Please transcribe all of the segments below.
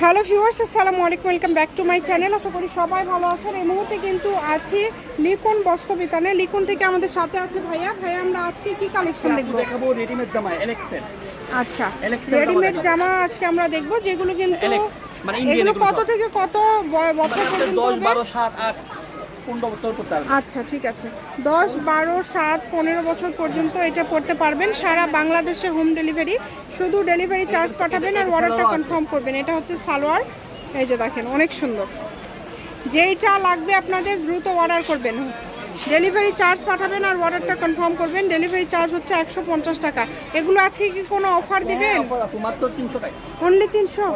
Hello viewers আসসালামু আলাইকুম welcome back to my channel. আশা করি সবাই ভালো আছেন। এই মুহূর্তে কিন্তু আছি লিকন বস্ত্রবিতানে। লিকন থেকে আমাদের সাথে আছে ভাইয়া। ভাইয়া আমরা আজকে কি কালেকশন দেখব? দেখাবো রেডিমেড জামা এলেক্সেল আচ্ছা রেডিমেড জামা আজকে আমরা দেখব যেগুলো কিন্তু মানে এগুলো কত থেকে কত বছর মানে পর্যন্ত দশ হবে? বারো সাত আট। পনেরো বছর আচ্ছা ঠিক আছে। দশ বারো সাত পনেরো বছর পর্যন্ত এটা পড়তে পারবেন। সারা বাংলাদেশে হোম ডেলিভারি। শুধু ডেলিভারি চার্জ পাঠাবেন আর অর্ডারটা কনফার্ম করবেন। এটা হচ্ছে সালোয়ার। এই যে দেখেন অনেক সুন্দর। যেইটা লাগবে আপনাদের দ্রুত অর্ডার করবেন। ডেলিভারি চার্জ পাঠাবেন আর অর্ডারটা কনফার্ম করবেন। ডেলিভারি চার্জ হচ্ছে একশো পঞ্চাশ টাকা। এগুলো আজকে কি কোনো অফার দিবেন? মাত্র তিনশো টাকা। অনলি তিনশো?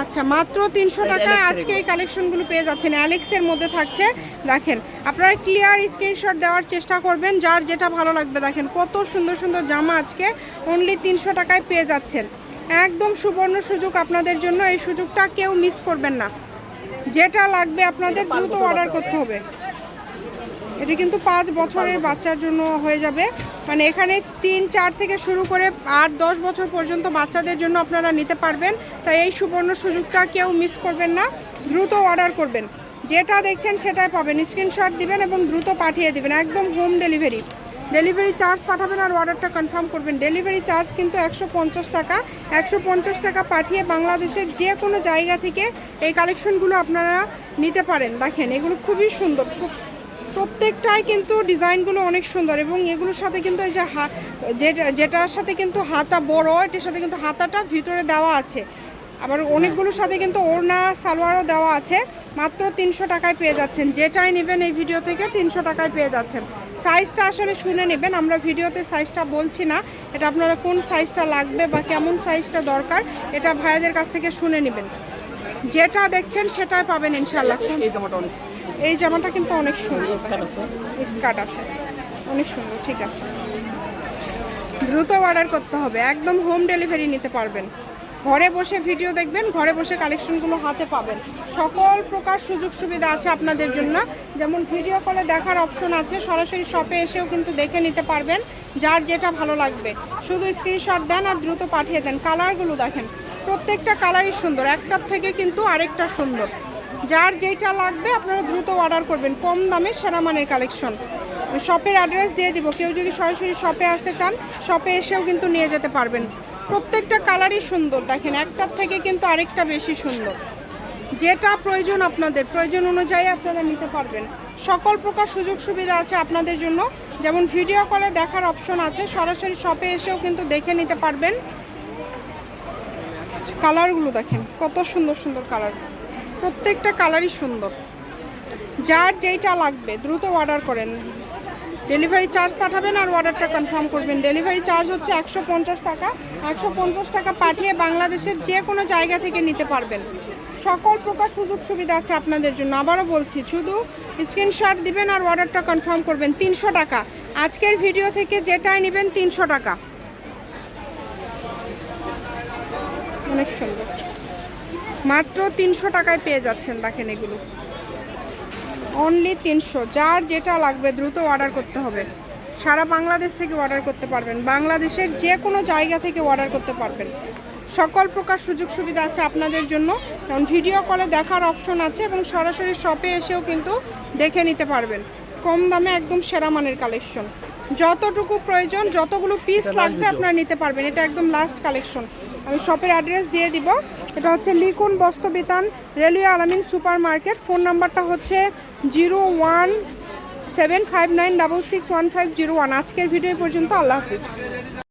আচ্ছা মাত্র তিনশো এই যে টাকায় আজকে এই কালেকশনগুলো পেয়ে যাচ্ছেন। অ্যালেক্সের মধ্যে থাকছে দেখেন আপনারা ক্লিয়ার স্ক্রিনশট দেওয়ার চেষ্টা করবেন। যার যেটা ভালো লাগবে দেখেন কত সুন্দর সুন্দর জামা আজকে অনলি তিনশো টাকায় পেয়ে যাচ্ছেন। একদম সুবর্ণ সুযোগ আপনাদের জন্য। এই সুযোগটা কেউ মিস করবেন না। যেটা লাগবে আপনাদের দ্রুত অর্ডার করতে হবে। এটি কিন্তু পাঁচ বছরের বাচ্চার জন্য হয়ে যাবে। মানে এখানে তিন, চার থেকে শুরু করে আট, দশ বছর পর্যন্ত বাচ্চাদের জন্য আপনারা নিতে পারবেন। তাই এই সুবর্ণ সুযোগটা কেউ মিস করবেন না। দ্রুত অর্ডার করবেন। যেটা দেখছেন সেটাই পাবেন। স্ক্রিনশট দিবেন এবং দ্রুত পাঠিয়ে দিবেন। একদম হোম ডেলিভারি ডেলিভারি চার্জ পাঠাবেন আর অর্ডারটা কনফার্ম করবেন। ডেলিভারি চার্জ কিন্তু একশো পঞ্চাশ টাকা। একশো পঞ্চাশ টাকা পাঠিয়ে বাংলাদেশের যে কোনো জায়গা থেকে এই কালেকশনগুলো আপনারা নিতে পারেন। দেখেন, এগুলো খুবই সুন্দর। খুব প্রত্যেকটাই কিন্তু ডিজাইনগুলো অনেক সুন্দর এবং এগুলোর সাথে কিন্তু এই যে হাত যেটা যেটার সাথে কিন্তু হাতা বড় এটার সাথে কিন্তু হাতাটা ভিতরে দেওয়া আছে। আবার অনেকগুলোর সাথে কিন্তু ওড়না সালোয়ারও দেওয়া আছে। মাত্র তিনশো টাকায় পেয়ে যাচ্ছেন। যেটাই নেবেন এই ভিডিও থেকে তিনশো টাকায় পেয়ে যাচ্ছেন। সাইজটা আসলে শুনে নেবেন আমরা ভিডিওতে সাইজটা বলছি না। এটা আপনারা কোন সাইজটা লাগবে বা কেমন সাইজটা দরকার এটা ভাইয়াদের কাছ থেকে শুনে নেবেন। যেটা দেখছেন সেটাই পাবেন ইনশাল্লাহ এই জামাটা কিন্তু অনেক সুন্দর। স্কার্ট আছে। অনেক সুন্দর, ঠিক আছে। দ্রুত অর্ডার করতে হবে। একদম হোম ডেলিভারি নিতে পারবেন। ঘরে বসে ভিডিও দেখবেন, ঘরে বসে কালেকশনগুলো হাতে পাবেন। সকল প্রকার সুযোগ সুবিধা আছে আপনাদের জন্য। যেমন ভিডিও কলে দেখার অপশন আছে। সরাসরি শপে এসেও কিন্তু দেখে নিতে পারবেন যার যেটা ভালো লাগবে। শুধু স্ক্রিনশট দেন আর দ্রুত পাঠিয়ে দেন। কালারগুলো দেখেন। প্রত্যেকটা কালারই সুন্দর। একটার থেকে কিন্তু আরেকটা সুন্দর। যার যেটা লাগবে আপনারা দ্রুত অর্ডার করবেন। কম দামে সেরা মানের কালেকশন শপের অ্যাড্রেস দিয়ে দিব। কেউ যদি সরাসরি শপে আসতে চান শপে এসেও কিন্তু নিয়ে যেতে পারবেন। প্রত্যেকটা কালারই সুন্দর। দেখেন, একটার থেকে কিন্তু আরেকটা বেশি সুন্দর। যেটা প্রয়োজন আপনাদের, প্রয়োজন অনুযায়ী আপনারা নিতে পারবেন। সকল প্রকার সুযোগ সুবিধা আছে আপনাদের জন্য। যেমন ভিডিও কলে দেখার অপশন আছে। সরাসরি শপে এসেও কিন্তু দেখে নিতে পারবেন। কালারগুলো দেখেন, কত সুন্দর সুন্দর কালার প্রত্যেকটা কালারই সুন্দর। যার যেইটা লাগবে, দ্রুত অর্ডার করেন। ডেলিভারি চার্জ পাঠাবেন আর অর্ডারটা কনফার্ম করবেন। ডেলিভারি চার্জ হচ্ছে একশো পঞ্চাশ টাকা। একশো পঞ্চাশ টাকা পাঠিয়ে বাংলাদেশের যে কোনো জায়গা থেকে নিতে পারবেন। সকল প্রকার সুযোগ সুবিধা আছে আপনাদের জন্য। আবারও বলছি, শুধু স্ক্রিনশট দিবেন আর অর্ডারটা কনফার্ম করবেন। তিনশো টাকা। আজকের ভিডিও থেকে যেটাই নেবেন তিনশো টাকা। অনেক সুন্দর। মাত্র তিনশো টাকায় পেয়ে যাচ্ছেন, দেখেন এগুলো। অনলি তিনশো। যার যেটা লাগবে দ্রুত অর্ডার করতে হবে। সারা বাংলাদেশ থেকে অর্ডার করতে পারবেন। বাংলাদেশের যে কোনো জায়গা থেকে অর্ডার করতে পারবেন। সকল প্রকার সুযোগ সুবিধা আছে আপনাদের জন্য। কারণ ভিডিও কলে দেখার অপশন আছে এবং সরাসরি শপে এসেও কিন্তু দেখে নিতে পারবেন। কম দামে একদম সেরা মানের কালেকশন যতটুকু প্রয়োজন যতগুলো পিস লাগবে আপনারা নিতে পারবেন। এটা একদম লাস্ট কালেকশন আমি শপের অ্যাড্রেস দিয়ে দিব। এটা হচ্ছে লিকুন বস্ত্র বস্ত্রবিতান railway Alamin super market phone নাম্বারটা হচ্ছে zero one seven five nine double six one five zero one. আজকের ভিডিও পর্যন্ত। আল্লাহ হাফিজ।